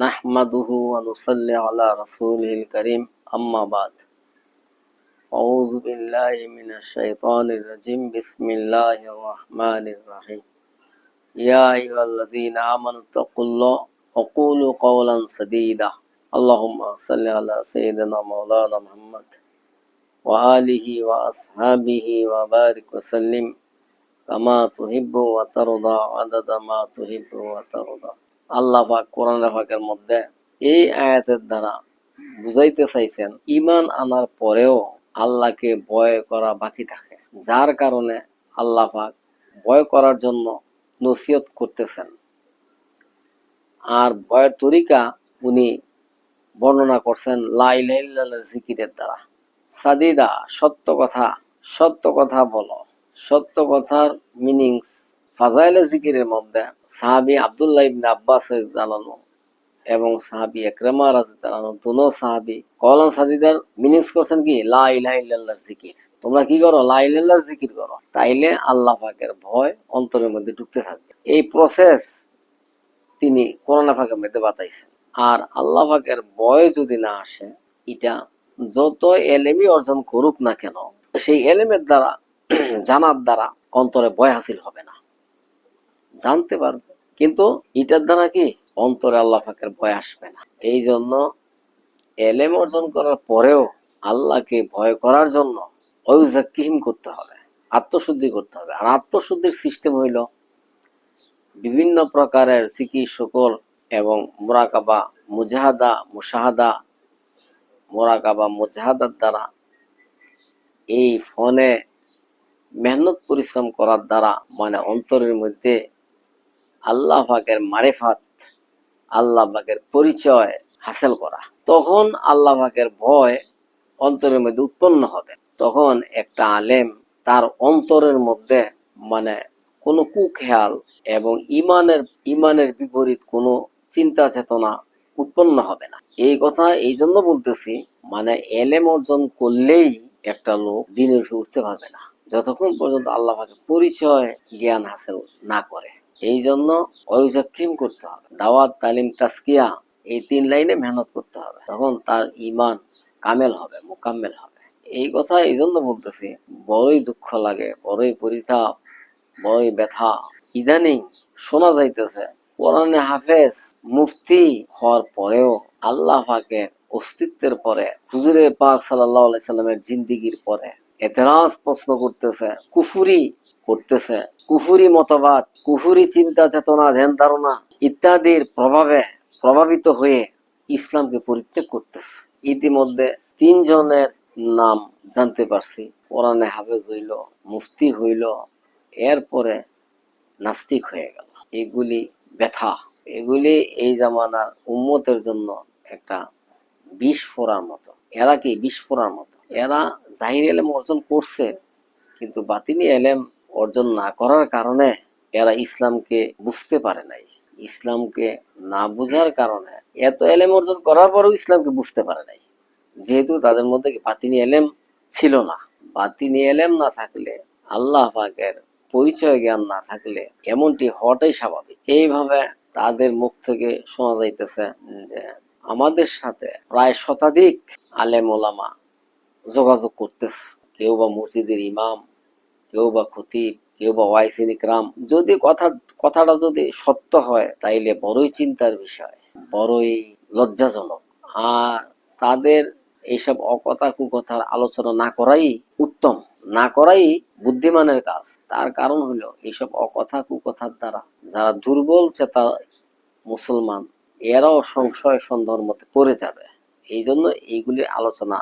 نحمده ونصلي على رسوله الكريم أما بعد. أعوذ بالله من الشيطان الرجيم. بسم الله الرحمن الرحيم. يا أيها الذين آمنوا اتقوا الله وقولوا قولا سديدا. اللهم صل على سيدنا مولانا محمد وآله وأصحابه وبارك وسلم كما تحب وترضى عدد ما تحب وترضى. আল্লাহ পাক কোরআন পাকের মধ্যে এই আয়াতের দ্বারা বুঝাইতে চাইছেন ইমান আনার পরেও আল্লাহকে ভয় করা বাকি থাকে। যার কারণে আল্লাহ পাক ভয় করার জন্য নসিহত করতেছেন। আর ভয়ের তরিকা উনি বর্ণনা করছেন লাইলাইল্লাহ জিকিরের দ্বারা। সাদিদা, সত্য কথা সত্য কথা বলো। সত্য কথার মিনিংস ফাজাইলে জিকিরের মধ্যে সাহাবি আব্দুল্লাহ ইবনে আব্বাস জানানো এবং সাহাবি একরামা রাজি জানানো দুনো সাহাবি কলাম সাদিদার মিনিংস করছেন কি? লা জিকির। তোমরা কি করো? লা জিকির করো। তাইলে আল্লাহ পাকের ভয় অন্তরের মধ্যে ঢুকতে থাকবে। এই প্রসেস তিনি করোনা ফাঁকের মধ্যে বাতাইছেন। আর আল্লাহ পাকের ভয় যদি না আসে, এটা যত এলেমি অর্জন করুক না কেন, সেই এলেমের দ্বারা, জানার দ্বারা অন্তরে ভয় হাসিল হবে না। জানতে পারবে। কিন্তু এটার দ্বারা কি অন্তরে আল্লাহ পাকের ভয় আসবে না? এই জন্য এলেম অর্জন করার পরেও আল্লাহকে ভয় করার জন্য অয়ুজাকিহিম করতে হবে, আত্মশুদ্ধি করতে হবে। আর আত্মশুদ্ধির সিস্টেম হইল বিভিন্ন প্রকারের সিকি, শুকর এবং মোরাকাবা, মুজাহাদা, মুশাহাদা, মোরাকাবা, মুজাহাদার দ্বারা এই ফোনে মেহনত পরিশ্রম করার দ্বারা মানে অন্তরের মধ্যে আল্লাহ পাকের মারেফাত, আল্লাহ পাকের পরিচয় হাসিল করা। তখন আল্লাহ পাকের ভয় অন্তরের মধ্যে উৎপন্ন হবে। তখন একটা আলেম তার অন্তরের মধ্যে মানে কোনো কুখেয়াল এবং ইমানের ইমানের বিপরীত কোনো চিন্তা চেতনা উৎপন্ন হবে না। এই কথা এই জন্য বলতেছি মানে এলেম অর্জন করলেই একটা লোক দিনের উঠতে পারবে না। যতক্ষণ পর্যন্ত আল্লাহ পাকের পরিচয় জ্ঞান হাসিল না করে। এই জন্য অয়ুজাক্ষিম করতে হবে। দাওয়াত, তালিম তাস্কিয়া এই তিন লাইনে মেহনত করতে হবে। তখন তার ইমান কামেল হবে, মোকাম্মেল হবে। এই কথা এই জন্য বলতেছি, বড়ই দুঃখ লাগে, বড়ই পরিতাপ, বড়ই ব্যথা। ইদানিং শোনা যাইতেছে, কোরআনে হাফেজ, মুফতি হওয়ার পরেও আল্লাহ পাকের অস্তিত্বের পরে, হুজুরে পাক সাল্লাহ সাল্লামের জিন্দিগির পরে এতেরাজ প্রশ্ন করতেছে, কুফুরি করতেছে কুফুরি মতবাদ কুফুরি চিন্তা চেতনা, ধ্যান ধারণা ইত্যাদির প্রভাবে প্রভাবিত হয়ে ইসলামকে পরিত্যাগ করতেছে। ইতিমধ্যে তিনজনের নাম জানতে পারছি। কোরআনে হাফেজ হইল, মুফতি হইল, এরপরে নাস্তিক হয়ে গেল। এগুলি ব্যথা। এগুলি এই জামানার উম্মতের জন্য একটা বিষ ফোড়ার মতো। এরা কি বিষ ফোড়ার মতো? এরা জাহির এলেম অর্জন করছে, কিন্তু বাতিনি এলেম অর্জন না করার কারণে এরা ইসলামকে বুঝতে পারে নাই। ইসলামকে না বুঝার কারণে এত এলেম অর্জন করার পরেও ইসলামকে বুঝতে পারে নাই। যেহেতু তাদের মধ্যে বাতিনি এলেম ছিল না। বাতিনি এলেম না থাকলে, আল্লাহ পাকের পরিচয় জ্ঞান না থাকলে এমনটি হওয়াটাই স্বাভাবিক। এইভাবে তাদের মুখ থেকে শোনা যাইতেছে যে আমাদের সাথে প্রায় শতাধিক আলেম ওলামা যোগাযোগ করতেছে। কেউ বা মসজিদের ইমাম কেউ বা খতিব কেউ বা ওয়াইসিন ইকরাম। যদি কথা, কথাটা যদি সত্য হয়, তাইলে বড়ই চিন্তার বিষয়, বড়ই লজ্জাজনক। আর তাদের এইসব অকথা কুকথার আলোচনা না করাই উত্তম, না করাই বুদ্ধিমানের কাজ। তার কারণ হলো, এইসব অকথা কুকথার দ্বারা যারা দুর্বল চেতা মুসলমান, এরাও সংশয় সন্দেহের মধ্যে পড়ে যাবে। এই জন্য এইগুলির আলোচনা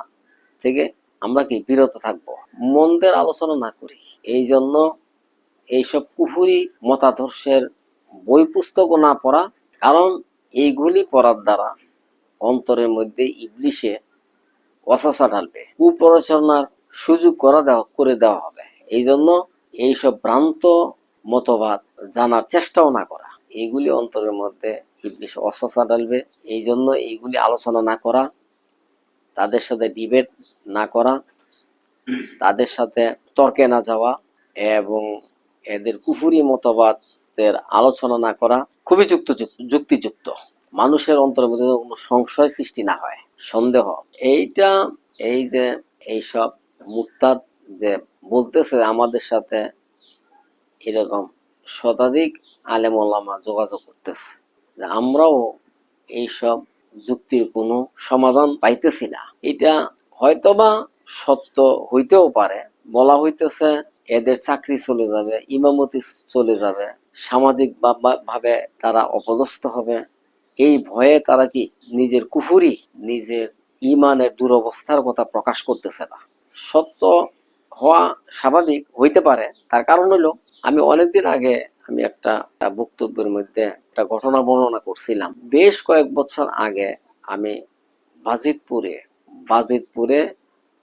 থেকে আমরা কি বিরত থাকব? মন্দের আলোচনা না করি। এই জন্য এইসব কুফুরি মতাদর্শের বই পুস্তকও না পড়া, কারণ এইগুলি পড়ার দ্বারা অন্তরের মধ্যে ইবলিশে অসসা ঢালবে। কুপরচনার সুযোগ করা দেওয়া, করে দেওয়া হবে। এই জন্য এইসব ভ্রান্ত মতবাদ জানার চেষ্টাও না করা। এইগুলি অন্তরের মধ্যে ইবলিশ অসসা ঢালবে। এই জন্য এইগুলি আলোচনা না করা তাদের সাথে ডিবেট না করা, তাদের সাথে তর্কে না যাওয়া এবং এদের কুফুরি মতবাদের আলোচনা না করা খুবই যুক্ত যুক্তিযুক্ত। মানুষের অন্তরের মধ্যে কোনো সংশয় সৃষ্টি না হয়, সন্দেহ। এইটা, এই যে এইসব মুক্তাদ যে বলতেছে আমাদের সাথে এরকম শতাধিক আলেম যোগাযোগ করতেছে। আমরাও এইসব যুক্তির কোনো সমাধান পাইতেছি না। এটা হয়তোবা সত্য হইতেও পারে, বলা হইতেছে এদের চাকরি চলে যাবে, ইমামতি চলে যাবে সামাজিক ভাবে তারা অপদস্থ হবে। এই ভয়ে তারা কি নিজের কুফুরি, নিজের ইমানের দুরবস্থার কথা প্রকাশ করতেছে না। সত্য হওয়া স্বাভাবিক হইতে পারে। তার কারণ হলো আমি অনেকদিন আগে আমি একটা বক্তব্যের মধ্যে একটা ঘটনা বর্ণনা করছিলাম। বেশ কয়েক বছর আগে আমি বাজিতপুরে বাজিতপুরে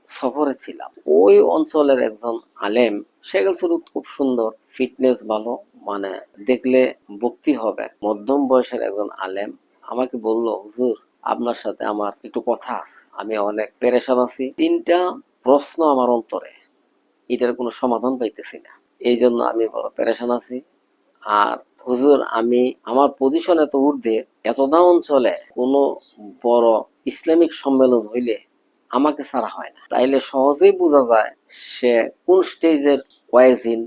সফরে ছিলাম। ওই অঞ্চলের একজন আলেম সেগেল সুরুত, খুব সুন্দর, ফিটনেস ভালো মানে দেখলে ভক্তি হবে। মধ্যম বয়সের একজন আলেম আমাকে বলল, হুজুর, আপনার সাথে আমার একটু কথা আছে। আমি অনেক পেরেশান আছি। তিনটা প্রশ্ন আমার অন্তরে। এটার কোনো সমাধান পাইতেছি না। এই জন্য আমি বড় পেরেশান আছি। আর হুজুর, আমি আমার পজিশনে তো ঊর্ধ্বে এতদা অঞ্চলে কোনো বড় ইসলামিক সম্মেলন হইলে আমাকে ছাড়া হয় না। তাইলে সহজেই বোঝা যায় সে কোন স্টেজের ওয়াইজিন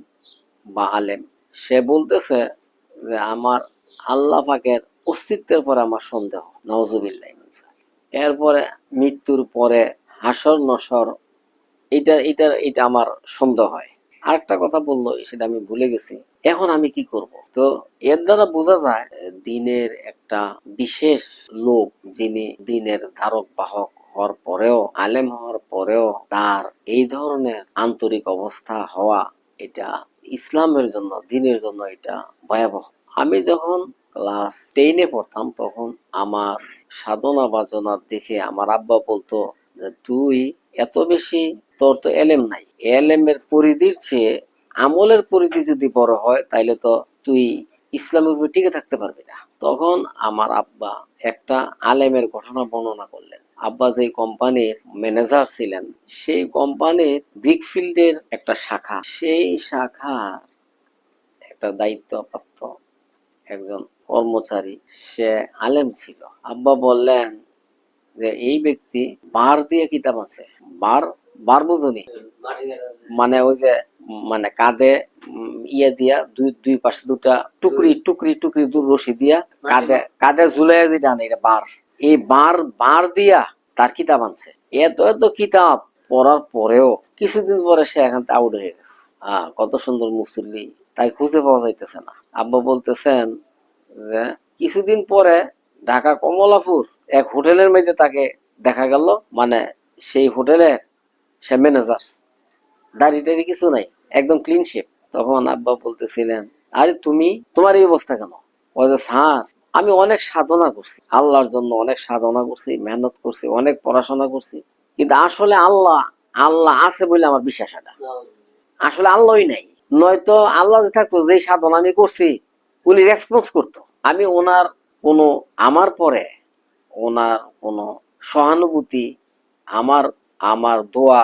বা আলেম। সে বলতেছে যে, আমার আল্লাহ পাকের অস্তিত্বের পরে আমার সন্দেহ। নওজুবিল্লাহ এরপরে মৃত্যুর পরে হাসর নসর এটা এটা এটা আমার সন্দেহ হয়। আরেকটা কথা বলল, সেটা আমি ভুলে গেছি। এখন আমি কি করব? তো এর দ্বারা বোঝা যায়, দিনের একটা বিশেষ লোক যিনি দিনের ধারক, বাহক হওয়ার পরেও, আলেম হওয়ার পরেও তার এই ধরনের আন্তরিক অবস্থা হওয়া এটা ইসলামের জন্য, দিনের জন্য এটা ভয়াবহ। আমি যখন ক্লাস টেনে পড়তাম, তখন আমার সাধনা বাজনা দেখে আমার আব্বা বলতো তুই এত বেশি তোর তো এলেম নাই। এলেমের পরিধির চেয়ে আমলের পরিধি যদি বড় হয়, তাইলে তো তুই ইসলামের উপর টিকে থাকতে পারবি না। তখন আমার আব্বা একটা আলেমের ঘটনা বর্ণনা করলেন। আব্বা যে কোম্পানির ম্যানেজার ছিলেন, সেই কোম্পানির ব্রিকফিল্ডের একটা শাখা। সেই শাখার একটা দায়িত্বপ্রাপ্ত একজন কর্মচারী, সে আলেম ছিল। আব্বা বললেন যে, এই ব্যক্তি বার দিয়ে কিতাব আছে। বার বার বুঝুনি। মানে ওই যে মানে কাঁধে ইয়ে দিয়া দুই দুই পাশে দুটা টুকরি টুকরি টুকরি দু রশি দিয়া কাঁধে কাঁধে ঝুলাই যে ডানে এটা বার। এই বার বার দিয়া তার কিতাব আনছে। এত এত কিতাব পড়ার পরেও কিছুদিন পরে সে এখান থেকে আউট হয়ে গেছে। আহ কত সুন্দর মুসল্লি তাই খুঁজে পাওয়া যাইতেছে না। আব্বা বলতেছেন যে কিছুদিন পরে ঢাকা কমলাপুর এক হোটেলের মধ্যে তাকে দেখা গেল। মানে সেই হোটেলের সে ম্যানেজার দাড়ি টাড়ি কিছু নাই। একদম ক্লিন শেপ তখন আব্বা বলতেছিলেন, আরে তুমি, তোমার এই অবস্থা কেন? ও স্যার, আমি অনেক সাধনা করছি। আল্লাহর জন্য অনেক সাধনা করছি, মেহনত করছি, অনেক পড়াশোনা করছি। কিন্তু আসলে আল্লাহ আল্লাহ আছে বলে আমার বিশ্বাস এটা আসলে আল্লাহই নাই। নয়তো আল্লাহ যে থাকতো যে সাধনা আমি করছি, উনি রেসপন্স করতো। আমি ওনার কোনো, আমার পরে ওনার কোনো সহানুভূতি, আমার আমার দোয়া,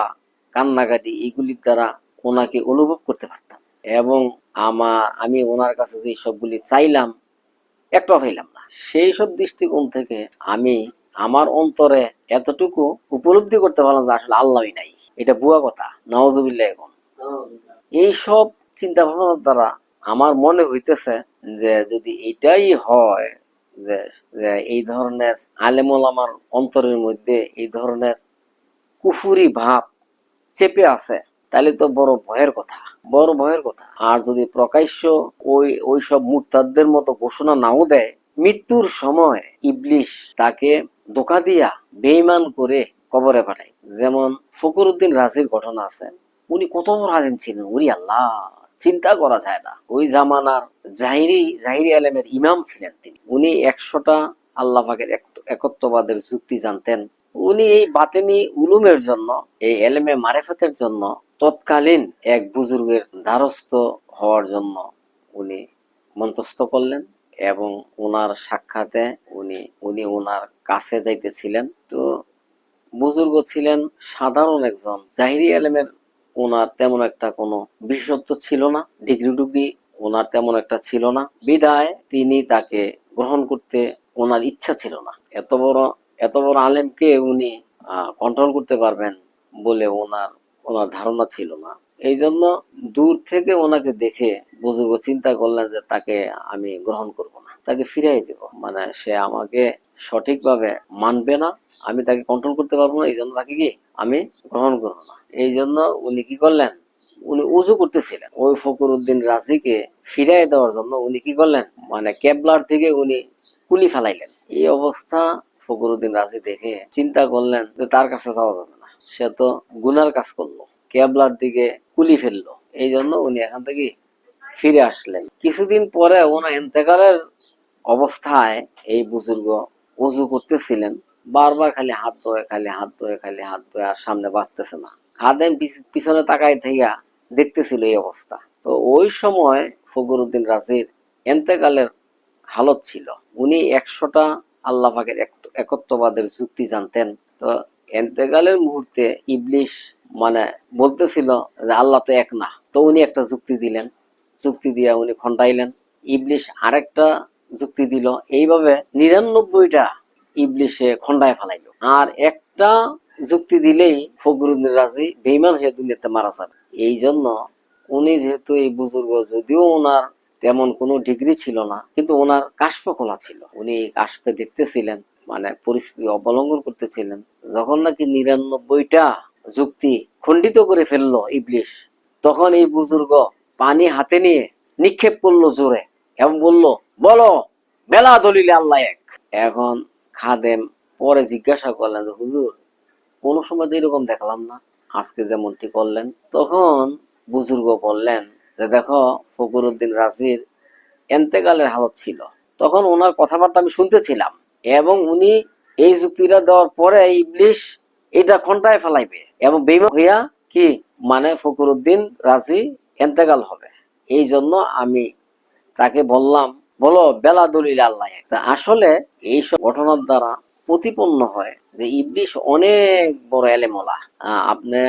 কান্নাকাটি, এগুলির দ্বারা ওনাকে অনুভব করতে পারতাম। এবং আমার আমি ওনার কাছে যে সবগুলি চাইলাম, একটাও হইলাম না। সেই সব দৃষ্টিকোণ থেকে আমি আমার অন্তরে এতটুকু উপলব্ধি করতে পারলাম যে আসলে আল্লাহই নাই। এটা বুয়া কথা। নওয়াজুবিল্লাহ এখন। এই সব চিন্তা ভাবনার দ্বারা আমার মনে হইতেছে যে যদি এটাই হয় যে এই ধরনের আলেমল আমার অন্তরের মধ্যে এই ধরনের কুফুরি ভাব চেপে আছে তাহলে তো বড় ভয়ের কথা, বড় ভয়ের কথা। আর যদি প্রকাশ্য ওই ওই সব মুরতাদদের মতো ঘোষণা নাও দেয়, মৃত্যুর সময় ইবলিশ তাকে ধোকা দিয়া বেইমান করে কবরে পাঠায়। যেমন ফকরুদ্দিন রাজির ঘটনা আছে, উনি কত বড় আলেম ছিলেন, উনি আল্লাহ, চিন্তা করা যায় না। ওই জামানার জাহিরি জাহিরি আলেমের ইমাম ছিলেন তিনি। উনি একশোটা আল্লাহ পাকের একত্ববাদের যুক্তি জানতেন। উনি এই বাতেনি উলুমের জন্য, এই এলেমে মারেফতের জন্য তৎকালীন এক বুজুর্গের দ্বারস্থ হওয়ার জন্য উনি মন্তস্থ করলেন এবং ওনার সাক্ষাতে উনি উনি ওনার কাছে যাইতেছিলেন। তো বুজুর্গ ছিলেন সাধারণ একজন। জাহিরি আলেমের ওনার তেমন একটা কোনো বিশেষত্ব ছিল না ডিগ্রি ডুগ্রি ওনার তেমন একটা ছিল না। বিদায় তিনি তাকে গ্রহণ করতে ওনার ইচ্ছা ছিল না। এত বড় এত বড় আলেমকে উনি কন্ট্রোল করতে পারবেন বলে ওনার ওনার ধারণা ছিল না। এই জন্য দূর থেকে ওনাকে দেখে বুজুর্গ চিন্তা করলেন যে তাকে আমি গ্রহণ করব না, তাকে ফিরাই দেব। মানে সে আমাকে সঠিকভাবে মানবে না, আমি তাকে কন্ট্রোল করতে পারব না এই জন্য তাকে কি আমি গ্রহণ করব না। এই জন্য উনি কি করলেন? উনি উজু করতেছিলেন। ওই ফকর উদ্দিন রাজিকে ফিরাই দেওয়ার জন্য উনি কি করলেন? মানে কেবলার থেকে উনি কুলি ফেলাইলেন। এই অবস্থা ফকর উদ্দিন রাজি দেখে চিন্তা করলেন যে তার কাছে যাওয়া যাবে সে তো গুনার কাজ করল, কেবলার দিকে কুলি ফেলল। এই জন্য উনি এখান থেকে ফিরে আসলেন। কিছুদিন পরে ওনার এন্তেকালের অবস্থায় এই বুজুর্গ উজু করতেছিলেন। বারবার খালি হাত ধোয়ে, খালি হাত ধোয়ে, খালি হাত ধোয়ে আর সামনে বাঁচতেছে না। খাদেম পিছনে তাকাই থেকে দেখতেছিল এই অবস্থা। তো ওই সময় ফকরুদ্দিন রাজির এন্তেকালের হালত ছিল। উনি একশোটা আল্লাহ পাকের এক- একত্ববাদের যুক্তি জানতেন। তো এন্তেকালের মুহূর্তে ইবলিশ মানে বলতেছিল যে আল্লাহ তো এক না, তো উনি একটা যুক্তি দিলেন। যুক্তি দিয়ে উনি খন্ডাইলেন ইবলিশ আরেকটা যুক্তি দিল, এইভাবে নিরানব্বইটা ইবলিশে খন্ডায় ফেলাইলো। আর একটা যুক্তি দিলেই ফখরুদ্দিন রাজি বেইমান হয়ে দুনিয়াতে মারা যাবে। এই জন্য উনি যেহেতু এই বুজুর্গ, যদিও ওনার তেমন কোনো ডিগ্রি ছিল না, কিন্তু ওনার কাশপ খোলা ছিল। উনি কাশপে দেখতেছিলেন মানে পরিস্থিতি অবলম্বন করতেছিলেন। যখন নাকি নিরানব্বইটা যুক্তি খণ্ডিত করে ফেলল ইবলিশ, তখন এই বুজুর্গ পানি হাতে নিয়ে নিক্ষেপ করল জোরে এবং বলল, বলো বেলা দলিলে আল্লাহ এক। এখন খাদেম পরে জিজ্ঞাসা করলেন যে, হুজুর, কোনো সময় তো এরকম দেখলাম না, আজকে যেমনটি করলেন। তখন বুজুর্গ বললেন যে, দেখো ফকরুদ্দিন রাজির এন্তেকালের হালত ছিল। তখন ওনার কথাবার্তা আমি শুনতেছিলাম। এবং উনি এই যুক্তিটা দেওয়ার পরে ইবলিশ এটা খন্টায় ফেলাইবে। এবং বেইমান হইয়া কি? মানে ফকরুদ্দিন রাজি এন্তেকাল হবে। এই জন্য আমি তাকে বললাম, বলো, বেলা দলিল আল্লাহ আসলে এইসব ঘটনার দ্বারা প্রতিপন্ন হয় যে ইবলিশ অনেক বড় এলেমলা। আপনি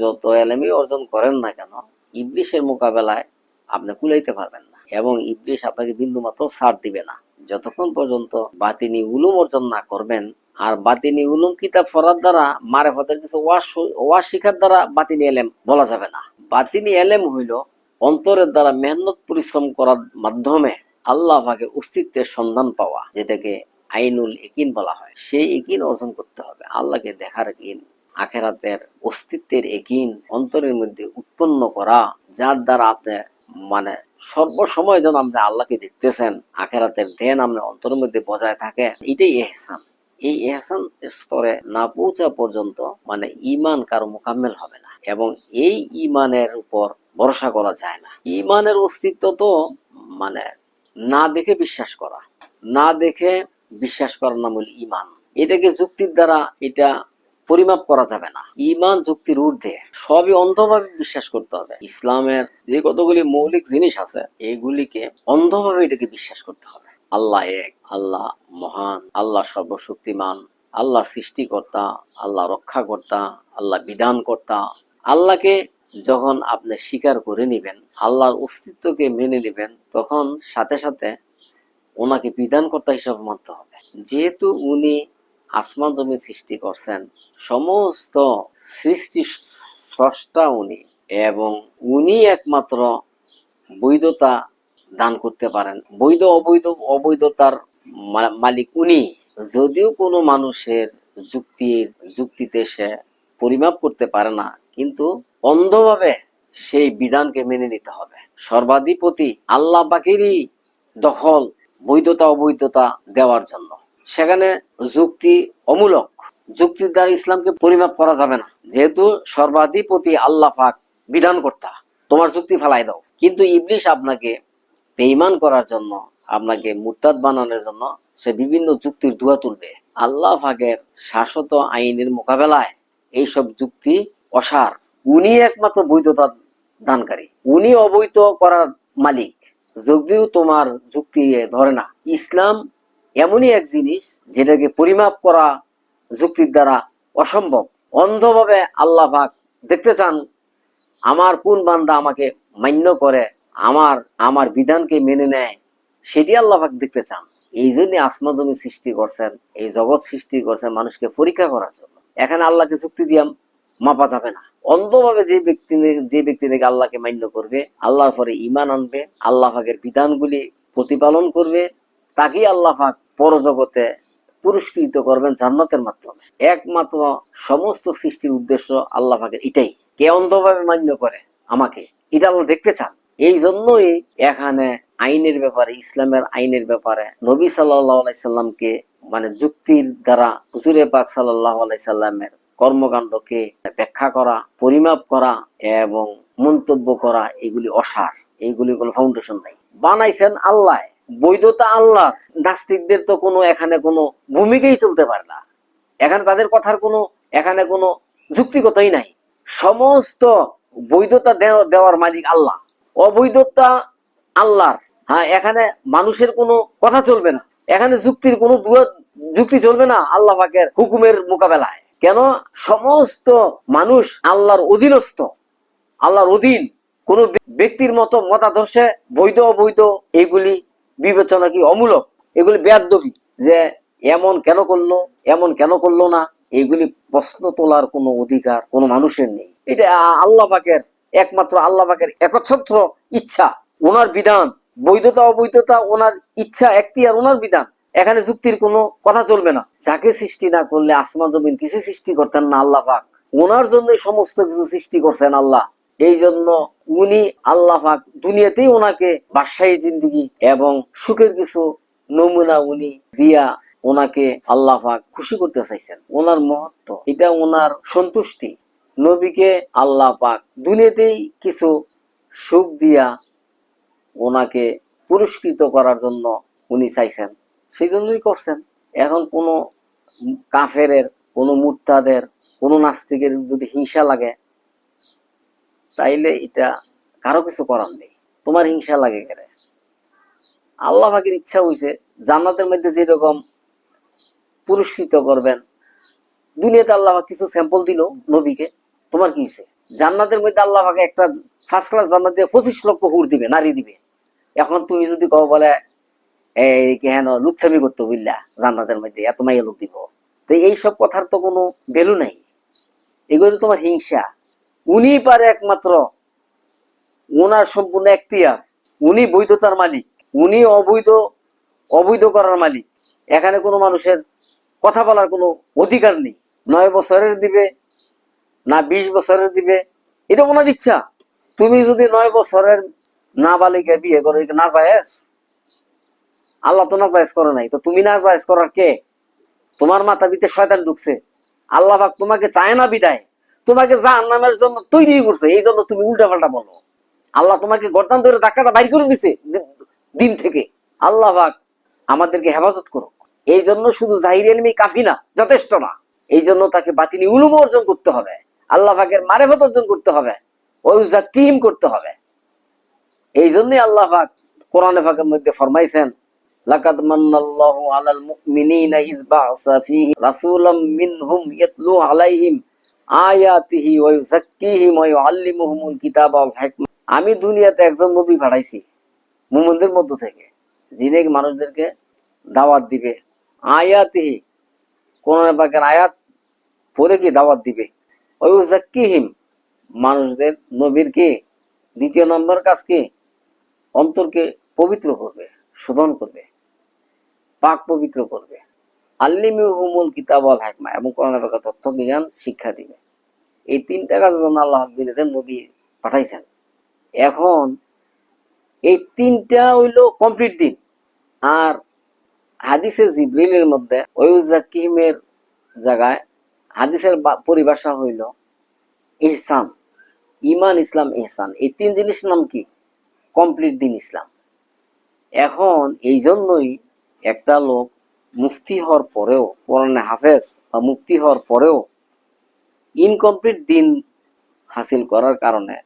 যত এলেমি অর্জন করেন না কেন, ইবলিশের মোকাবেলায় আপনি কুলাইতে পারবেন না। এবং ইবলিশ আপনাকে বিন্দু মাত্র ছাড় দিবে না। যতক্ষণ পর্যন্ত বাতিনি উলুম অর্জন না করবেন, আর বাতিনি উলুম কিতাব পড়ার দ্বারা, মারেফতের কিছু ওয়াজ শু- শিখার দ্বারা বাতিনি এলেম বলা যাবে না। বাতিনি এলেম হইল অন্তরের দ্বারা মেহনত পরিশ্রম করার মাধ্যমে আল্লাহ পাকে অস্তিত্বের সন্ধান পাওয়া, যেটাকে আইনুল একিন বলা হয়। সেই একিন অর্জন করতে হবে। আল্লাহকে দেখার একিন আখেরাতের অস্তিত্বের একিন অন্তরের মধ্যে উৎপন্ন করা, যার দ্বারা আপনি মানে সর্বসময় যেন আপনি আল্লাহকে দেখতেছেন, আখেরাতের ধ্যান আপনার অন্তরের মধ্যে বজায় থাকে এটাই এহসান। এই এহসান স্তরে না পৌঁছা পর্যন্ত মানে ইমান কারও মোকাম্মেল হবে না এবং এই ইমানের উপর ভরসা করা যায় না। ইমানের অস্তিত্ব তো মানে না দেখে বিশ্বাস করা, না দেখে বিশ্বাস করার নাম হল ইমান এটাকে যুক্তির দ্বারা এটা পরিমাপ করা যাবে না। ইমান, যুক্তির ঊর্ধ্বে। সবই অন্ধভাবে বিশ্বাস করতে হবে। ইসলামের যে কতগুলি মৌলিক জিনিস আছে, এগুলিকে অন্ধভাবে এটাকে বিশ্বাস করতে হবে। আল্লাহ এক, আল্লাহ মহান, আল্লাহ সর্বশক্তিমান, আল্লাহ সৃষ্টিকর্তা, আল্লাহ রক্ষাকর্তা, আল্লাহ বিধানকর্তা। আল্লাহকে যখন আপনি স্বীকার করে নিবেন, আল্লাহর অস্তিত্বকে মেনে নেবেন, তখন সাথে সাথে ওনাকে বিধানকর্তা হিসাবে মানতে হবে। যেহেতু উনি আসমান জমি সৃষ্টি করছেন। সমস্ত সৃষ্টি স্রষ্টা উনি এবং উনি একমাত্র বৈধতা দান করতে পারেন। বৈধ, অবৈধ, অবৈধতার মালিক উনি। যদিও কোনো মানুষের যুক্তির যুক্তিতে সে পরিমাপ করতে পারে না, কিন্তু অন্ধভাবে সেই বিধানকে মেনে নিতে হবে। সর্বাধিপতি, আল্লাহ পাকেরই দখল বৈধতা, অবৈধতা দেওয়ার জন্য। সেখানে যুক্তি অমূলক। যুক্তির দ্বারা ইসলামকে পরিমাপ করা যাবে না। যেহেতু সর্বাধিপতি আল্লাহ পাক বিধান কর্তা তোমার যুক্তি ফেলাই দাও। কিন্তু ইবলিশ আপনাকে বেইমান করার জন্য, আপনাকে মুরতাদ বানানোর জন্য সে বিভিন্ন যুক্তির ধোয়া তুলবে। আল্লাহ পাকের শাশ্বত আইনের মোকাবেলায় এইসব যুক্তি অসার। উনি একমাত্র বৈধতা দানকারী। উনি অবৈধ করার মালিক। যদিও তোমার যুক্তি ধরে না। ইসলাম এমনই এক জিনিস যেটাকে পরিমাপ করা যুক্তির দ্বারা অসম্ভব। অন্ধভাবে আল্লাহ পাক দেখতে চান, আমার কোন বান্দা আমাকে মান্য করে, আমার আমার বিধানকে মেনে নেয়, সেটি আল্লাহ পাক দেখতে চান। এই জন্য আসমা জমি সৃষ্টি করছেন, এই জগৎ সৃষ্টি করছেন মানুষকে পরীক্ষা করার জন্য। এখানে আল্লাহকে যুক্তি দিয়া মাপা যাবে না। অন্ধভাবে যে ব্যক্তি যে ব্যক্তি থেকে আল্লাহকে মান্য করবে, আল্লাহর পরে ইমান আনবে, আল্লাহ পাকের বিধানগুলি প্রতিপালন করবে তাকেই আল্লাহ পাক পরজগতে পুরস্কৃত করবেন জান্নাতের মাধ্যমে। একমাত্র সমস্ত সৃষ্টির উদ্দেশ্য আল্লাহ পাকের এটাই। কে অন্ধভাবে মান্য করে আমাকে, এটা আল্লাহ দেখতে চান। এই জন্যই এখানে আইনের ব্যাপারে, ইসলামের আইনের ব্যাপারে নবী সাল্লাহ আলাইসাল্লামকে মানে যুক্তির দ্বারা হুজুরে পাক সাল্লাহ আলাইসাল্লামের কর্মকাণ্ডকে ব্যাখ্যা করা, পরিমাপ করা এবং মন্তব্য করা, এগুলি অসার। এইগুলি কোনো ফাউন্ডেশন নাই। বানাইছেন আল্লাহ। বৈধতা আল্লাহ নাস্তিকদের তো কোনো এখানে কোনো ভূমিকাই চলতে পারে না। এখানে তাদের কথার কোনো, এখানে কোনো যুক্তিগতই নাই। সমস্ত বৈধতা দেওয়ার মালিক আল্লাহ। অবৈধতা আল্লাহর। হ্যাঁ এখানে মানুষের কোনো কথা চলবে না। এখানে যুক্তির কোনো যুক্তি চলবে না আল্লাহ পাকের হুকুমের মোকাবেলায়। কেন? সমস্ত মানুষ আল্লাহর অধীনস্থ। আল্লাহর অধীন। কোন ব্যক্তির মতো মতাদর্শে বৈধ, অবৈধ এগুলি বিবেচনা কি অমূলক? এগুলি বেয়াদবি যে এমন কেন করল, এমন কেন করল না, এগুলি প্রশ্ন তোলার কোনো অধিকার কোনো মানুষের নেই। এটা আল্লাহ পাকের একমাত্র আল্লাহ পাকের একচ্ছত্র ইচ্ছা, ওনার বিধান। বৈধতা, অবৈধতা, ওনার ইচ্ছা এখতিয়ার ওনার বিধান। এখানে যুক্তির কোনো কথা চলবে না। যাকে সৃষ্টি না করলে আসমান জমিন কিছু সৃষ্টি করতেন না আল্লাহ পাক। ওনার জন্য সমস্ত কিছু সৃষ্টি করছেন আল্লাহ। এই জন্য উনি আল্লাহ দুনিয়াতেই ওনাকে বাদশাহী জিন্দিগি এবং সুখের কিছু নমুনা উনি দিয়া ওনাকে আল্লাহ খুশি করতে চাইছেন। ওনার মহত্ব, এটা ওনার সন্তুষ্টি। নবীকে আল্লাহ পাক দুনিয়াতেই কিছু সুখ দিয়া ওনাকে পুরস্কৃত করার জন্য উনি চাইছেন। সেই জন্যই করছেন। এখন কোনো কাফেরের, কোনো মুরতাদের, কোনো নাস্তিকের যদি হিংসা লাগে তাইলে এটা কারও কিছু করার নেই। তোমার হিংসা লাগে কেন? আল্লাহ পাকের ইচ্ছা হইছে জান্নাতের মধ্যে যেরকম পুরস্কৃত করবেন, দুনিয়াতে আল্লাহ কিছু স্যাম্পল দিল নবীকে, তোমার কি হয়েছে জান্নাতের মধ্যে আল্লাহ পাকে একটা ফার্স্ট ক্লাস জান্নাত দিয়ে পঁচিশ লক্ষ হুর দিবে, নারী দিবে। এখন তুমি যদি কও বলে, এই কেন লুচ্ছামি করতে বুঝলা জান্নাতের মধ্যে, এত মাইয়া লোক দিব? তো এইসব কথার তো কোনো ভ্যালু নাই। এগুলো তোমার হিংসা। উনি পারে একমাত্র। ওনার সম্পূর্ণ এখতিয়ার। উনি বৈধতার মালিক। উনি অবৈধ অবৈধ করার মালিক। এখানে কোনো মানুষের কথা বলার কোনো অধিকার নেই। নয় বছরের দিবে, না বিশ বছরের দিবে। এটা ওনার ইচ্ছা। তুমি যদি নয় বছরের নাবালিকা বিয়ে করো, এটা না জায়েজ আল্লাহ তো না জায়েজ করে নাই। তো তুমি না জায়েজ করার কে? তোমার মাথা ভিতরে শয়তান ঢুকছে। আল্লাহ তোমাকে চায় না বিদায়। তোমাকে জাহান্নামের জন্য তৈরি করছে, এই জন্য তুমি উল্টা পাল্টা বলো। আল্লাহ তোমাকে গর্দান ধরে ধাক্কাটা বাইর করে দিছে দিন থেকে। আল্লাহ আমাদেরকে হেফাজত করো। এই জন্য শুধু জাহির এলমি কাফি না, যথেষ্ট না। এই জন্য তাকে বাতিনি উলুম অর্জন করতে হবে। আল্লাহ পাকের মারেফত অর্জন করতে হবে। ওই কিম করতে হবে। এই জন্যই আল্লাহ পাক কোরআনে পাকের মধ্যে ফরমাইছেন, লাকাদ মান্নাল্লাহু আলাল মুমিনিনা ইয বা'সা ফীহি রাসূলাম মিনহুম ইয়াতলু আলাইহিম আয়াতিহি ওয়া ইউযাক্কিহিম ওয়া ইউআল্লিমুহুমুল কিতাবা ওয়াল হিকমা। আমি দুনিয়াতে একজন নবী পাঠাইছি, মুমিনদের মধ্য থেকে, যিনি মানুষদেরকে দাওয়াত দিবে। আয়াতিহি, কোরআন পাকের আয়াত পড়ে কি দাওয়াত দিবে? ওয়া ইউযাক্কিহিম, মানুষদের নবীর কি দ্বিতীয় নম্বর কাজ কি? অন্তরকে পবিত্র করবে, শোধন করবে, পাক পবিত্র করবে। আল্লিমিহুমুল কিতাব আল হাকমা এবং কোরআন পাকের তথ্য শিক্ষা দিবে। এই তিনটা কাজের জন্য আল্লাহ নবী পাঠাইছেন। এখন এই তিনটা হইল কমপ্লিট দিন। আর জিব্রিলের মধ্যে ওয়ুজাকিমের জায়গায় হাদিসের পরিভাষা হইল ইহসান ইমান ইসলাম, ইহসান। এই তিন জিনিস নাম কি? কমপ্লিট দিন ইসলাম। এখন এই জন্যই একটা লোক মুফতি হওয়ার পরেও কোরআনে হাফেজ বা মুক্তি হওয়ার পরেও ইনকমপ্লিট দিন হাসিল করার কারণে,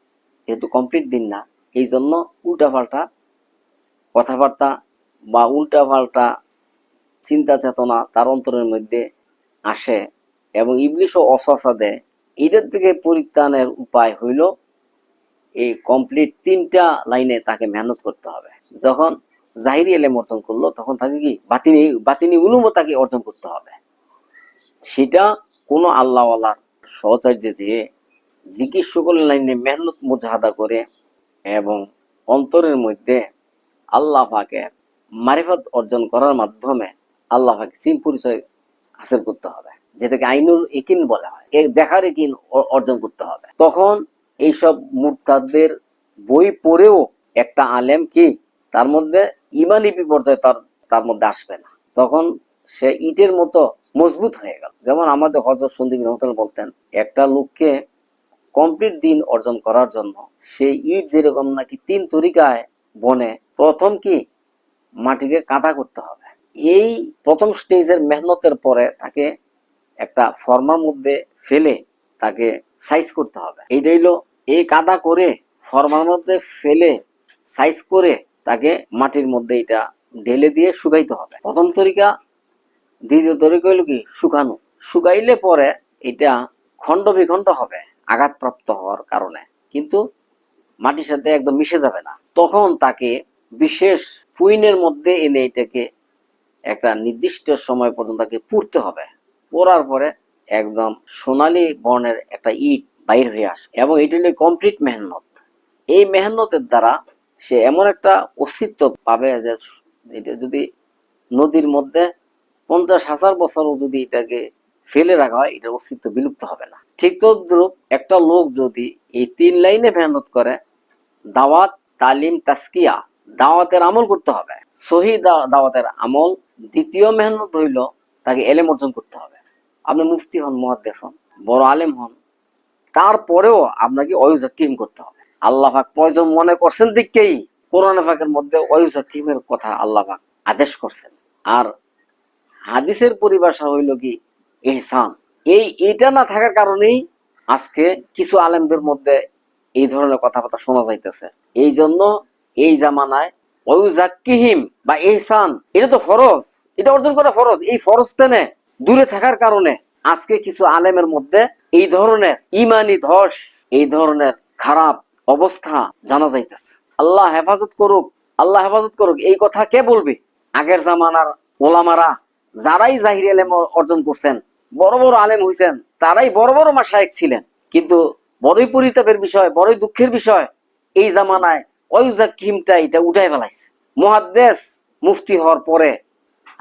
যেহেতু কমপ্লিট দিন না, এই জন্য উল্টাপাল্টা কথাবার্তা বা উল্টাপাল্টা চিন্তা চেতনা তার অন্তরের মধ্যে আসে এবং ইবলিশও অসহসা দেয় এদের থেকে পরিত্রাণের উপায় হইল এই কমপ্লিট তিনটা লাইনে তাকে মেহনত করতে হবে। যখন জাহিরি এলেম অর্জন করল, তখন তাকে কি বাতিনি বাতিনি উলুমও তাকে অর্জন করতে হবে। সেটা কোনো আল্লাহওয়ালার সহচার্যে যে জিকির সকল লাইনে মেহনত মুজাহাদা করে এবং অন্তরের মধ্যে আল্লাহ পাকে মারিফত অর্জন করার মাধ্যমে আল্লাহ পাকে সিম পরিচয় হাসিল করতে হবে, যেটাকে আইনুল ইকিন বলা হয়। দেখার ইকিন অ- অর্জন করতে হবে। তখন এইসব মুরতাদদের বই পড়েও একটা আলেম কি, তার মধ্যে ইমানি বিপর্যয় তার তার মধ্যে আসবে না। তখন সে ইটের মতো মজবুত হয়ে গেল। যেমন আমাদের হজরত সন্দীপ রহমতুল্লাহ বলতেন, একটা লোককে কমপ্লিট দিন অর্জন করার জন্য সেই ইট যেরকম নাকি তিন তরিকায় বনে, প্রথম কি মাটিকে কাদা করতে হবে। এই প্রথম স্টেজের মেহনতের পরে তাকে একটা ফর্মার মধ্যে ফেলে তাকে সাইজ করতে হবে। এইটা হইল এই কাদা করে ফর্মার মধ্যে ফেলে সাইজ করে তাকে মাটির মধ্যে এটা ঢেলে দিয়ে শুকাইতে হবে। প্রথম তরিকা, দ্বিতীয় তরিকা হইল কি? শুকানো। শুকাইলে পরে এটা খণ্ড বিখণ্ড হবে, আঘাতপ্রাপ্ত হওয়ার কারণে। কিন্তু মাটির সাথে একদম মিশে যাবে না। তখন তাকে বিশেষ পুইনের মধ্যে এনে এটাকে একটা নির্দিষ্ট সময় পর্যন্ত তাকে পুড়তে হবে। পোড়ার পরে একদম সোনালী বর্ণের একটা ইট বাইর হয়ে আসে এবং এটি হলো কমপ্লিট মেহনত। এই মেহনতের দ্বারা সে এমন একটা অস্তিত্ব পাবে যে এটা যদি নদীর মধ্যে পঞ্চাশ হাজার বছরও যদি এটাকে ফেলে রাখা হয়, এটার অস্তিত্ব বিলুপ্ত হবে না। ঠিক তদ্রুপ একটা লোক যদি এই তিন লাইনে মেহনত করে, দাওয়াত, তালিম তাস্কিয়া দাওয়াতের আমল করতে হবে। সহি দাওয়াতের আমল, দ্বিতীয় মেহনত হইল তাকে এলেম অর্জন করতে হবে। আপনি মুফতি হন মহাদ্দেশ হন, বড় আলেম হন, তারপরেও আপনাকে অয়ুজাকিম করতে হবে। আল্লাহ প্রয়োজন মনে করছেন দিককেই। কোরআন পাকের মধ্যে অয়ুজাকিমের কথা আল্লাহ আদেশ করছেন। আর হাদিসের পরিভাষা হইল কি? ইহসান। এই এটা না থাকার কারণেই আজকে কিছু আলেমদের মধ্যে এই ধরনের কথাবার্তা শোনা যাইতেছে। এই জন্য এই জামানায় ওয়ুজাক্কিহিম বা ইহসান, এটা তো ফরজ। এটা অর্জন করা ফরজ। এই ফরজ তেনে দূরে থাকার কারণে আজকে কিছু আলেমের মধ্যে এই ধরনের ইমানি ধস, এই ধরনের খারাপ অবস্থা জানা যাইতেছে। আল্লাহ হেফাজত করুক, আল্লাহ হেফাজত করুক, এই কথা কে বলবে? আগের জামানার ওলামারা যারাই জাহির আলেম অর্জন করছেন, বড় বড় আলেম হইছেন, তারাই বড় বড় মাসায়েক ছিলেন। কিন্তু বড়ই পরিতাপের বিষয়, বড়ই দুঃখের বিষয়, এই জামানায় অয়ুজাকিমটা এটা উঠাই ফেলাইছে। মহাদ্দেশ মুফতি হওয়ার পরে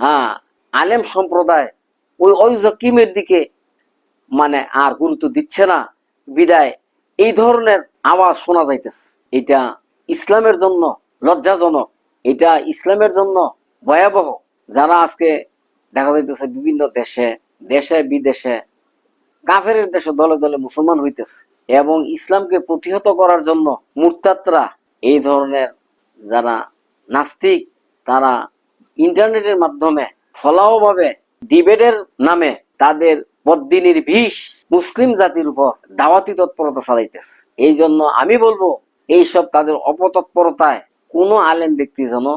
হ্যাঁ আলেম সম্প্রদায় ওই অয়ুজাকিমের দিকে মানে আর গুরুত্ব দিচ্ছে না। বিদায় এই ধরনের আওয়াজ শোনা যাইতেছে। এটা ইসলামের জন্য লজ্জাজনক, এটা ইসলামের জন্য ভয়াবহ। যারা আজকে দেখা যাইতেছে বিভিন্ন দেশে দেশে বিদেশে কাফের দেশে দলে দলে মুসলমান হইতেছে এবং ইসলামকে প্রতিহত করার জন্য মুরতাত্রা এই ধরনের যারা নাস্তিক, তারা ইন্টারনেটের মাধ্যমে ফলাওভাবে ডিবেটের নামে তাদের বদিনীর বিষ মুসলিম জাতির উপর দাওয়াতি তৎপরতা চালাইতেছে। এই জন্য আমি বলব, এইসব তাদের অপতৎপরতায় কোনো আলেম ব্যক্তি যেন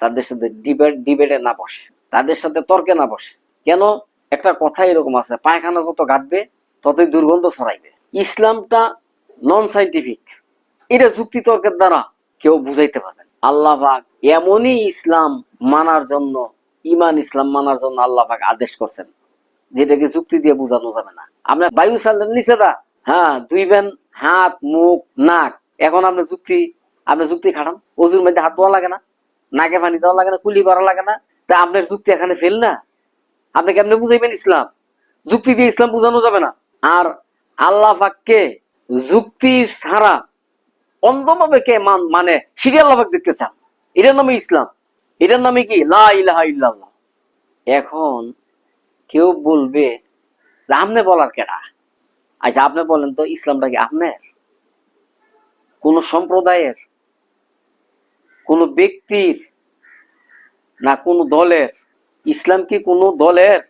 তাদের সাথে ডিবেট, ডিবেটে না বসে, তাদের সাথে তর্কে না বসে। কেন? একটা কথা এরকম আছে, পায়খানা যত ঘাটবে, ততই দুর্গন্ধ ছড়াইবে। ইসলামটা নন সাইন্টিফিক এটা যুক্তি তর্কের দ্বারা কেউ বুঝাইতে পারবে না। আল্লাহ পাক এমনই ইসলাম মানার জন্য, ইমান ইসলাম মানার জন্য আল্লাহ পাক আদেশ করছেন। যেটাকে যুক্তি দিয়ে বোঝানো যাবে না। আমরা বায়ু চালের নিচে দা হ্যাঁ দুই বেন, হাত, মুখ, নাক। এখন আপনি যুক্তি আপনি যুক্তি খাটান অজুর মধ্যে হাত ধোয়া লাগে না, নাকে পানি দেওয়া লাগে না, কুলি করা লাগে না। তা আপনার যুক্তি এখানে ফেল না? আপনি কেমনে বুঝাইবেন ইসলাম? যুক্তি দিয়ে ইসলাম বোঝানো যাবে না। আর আল্লাহ পাককে যুক্তি ছাড়া অন্ধভাবে কে মান মানে সেটি আল্লাহ পাক দেখতে চান। এটার নামে ইসলাম। এটার নামে কি? লা ইলাহা ইল্লাল্লাহ। এখন কেউ বলবে যে আপনি বলার কেডা? আচ্ছা আপনি বলেন তো ইসলামটা কি আপনার কোন সম্প্রদায়ের? কোন ব্যক্তির? না কোন দলের? ইসলাম কি কোন দলের?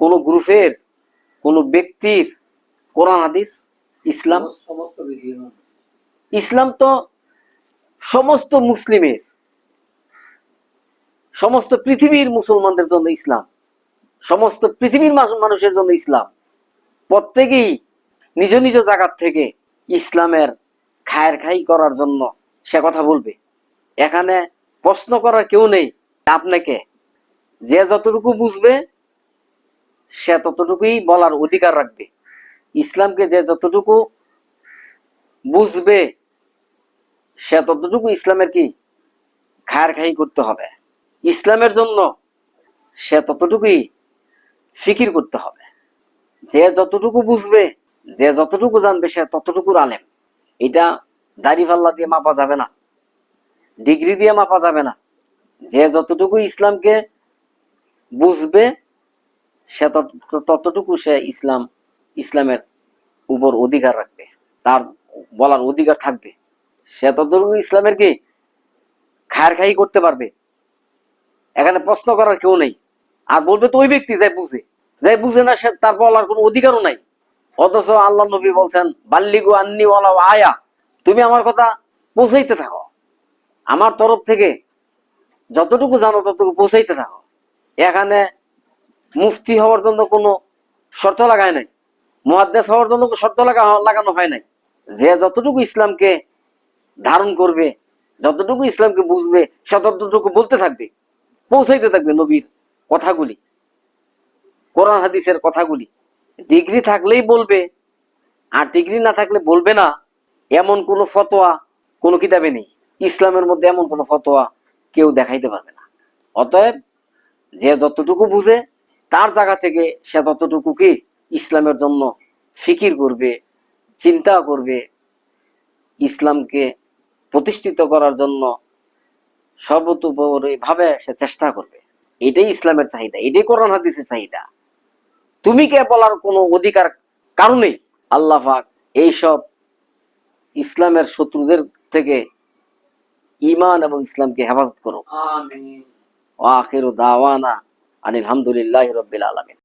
কোন গ্রুপের? কোন ব্যক্তির? কোরআন হাদিস ইসলাম? সমস্ত ইসলাম তো সমস্ত মুসলিমের। সমস্ত পৃথিবীর মুসলমানদের জন্য ইসলাম, সমস্ত পৃথিবীর মানুষের জন্য ইসলাম। প্রত্যেকেই নিজ নিজ জায়গার থেকে ইসলামের খায়ের খাই করার জন্য সে কথা বলবে। এখানে প্রশ্ন করার কেউ নেই আপনাকে। যে যতটুকু বুঝবে, সে ততটুকুই বলার অধিকার রাখবে। ইসলামকে যে যতটুকু বুঝবে, সে ততটুকু ইসলামের কি? খায়ের খাই করতে হবে। ইসলামের জন্য সে ততটুকুই ফিকির করতে হবে। যে যতটুকু বুঝবে, যে যতটুকু জানবে, সে ততটুকুর আলেম। এটা দাড়ি পাল্লা দিয়ে মাপা যাবে না। ডিগ্রি দিয়ে মাপা যাবে না। যে যতটুকু ইসলামকে বুঝবে, সে তত- ততটুকু সে ইসলাম, ইসলামের উপর অধিকার রাখবে। তার বলার অধিকার থাকবে। সে ততটুকু ইসলামের কি খায়ের খাই করতে পারবে? এখানে প্রশ্ন করার কেউ নেই। আর বলবে তো ওই ব্যক্তি যাই বুঝে। যাই বুঝে না সে তার বলার কোনো অধিকারও নাই। অথচ আল্লাহ নবী বলছেন, বাল্লিগু আন্নি আয়া। তুমি আমার কথা পৌঁছাইতে থাকো। আমার তরফ থেকে যতটুকু জানো ততটুকু পৌঁছাইতে থাকো। এখানে মুফতি হওয়ার জন্য কোনো শর্ত লাগায় নাই। মুহাদ্দেস হওয়ার জন্য শর্ত লাগা লাগানো হয় নাই। যে যতটুকু ইসলামকে ধারণ করবে, যতটুকু ইসলামকে বুঝবে, সে ততটুকু বলতে থাকবে। পৌঁছাইতে থাকবে নবীর কথাগুলি, কোরআন হাদিসের কথাগুলি। ডিগ্রি থাকলেই বলবে, আর ডিগ্রি না থাকলে বলবে না, এমন কোনো ফতোয়া কোনো কিতাবে নেই। ইসলামের মধ্যে এমন কোনো ফতোয়া কেউ দেখাইতে পারবে না। অতএব যে যতটুকু বুঝে, তার জায়গা থেকে সে ততটুকু কি ইসলামের জন্য ফিকির করবে, চিন্তা করবে, ইসলামকে প্রতিষ্ঠিত করার জন্য সর্বতোপরি ভাবে সে চেষ্টা করবে। এটাই ইসলামের চাহিদা এটাই কোরআন হাদিসের চাহিদা। তুমি কে বলার কোনো অধিকার কারণেই আল্লাহ পাক এইসব ইসলামের শত্রুদের থেকে ইমান এবং ইসলামকে হেফাজত করো আমিন। ওয়া আখিরু দাওয়ানা আনিল হামদুলিল্লাহি রাব্বিল আলামিন।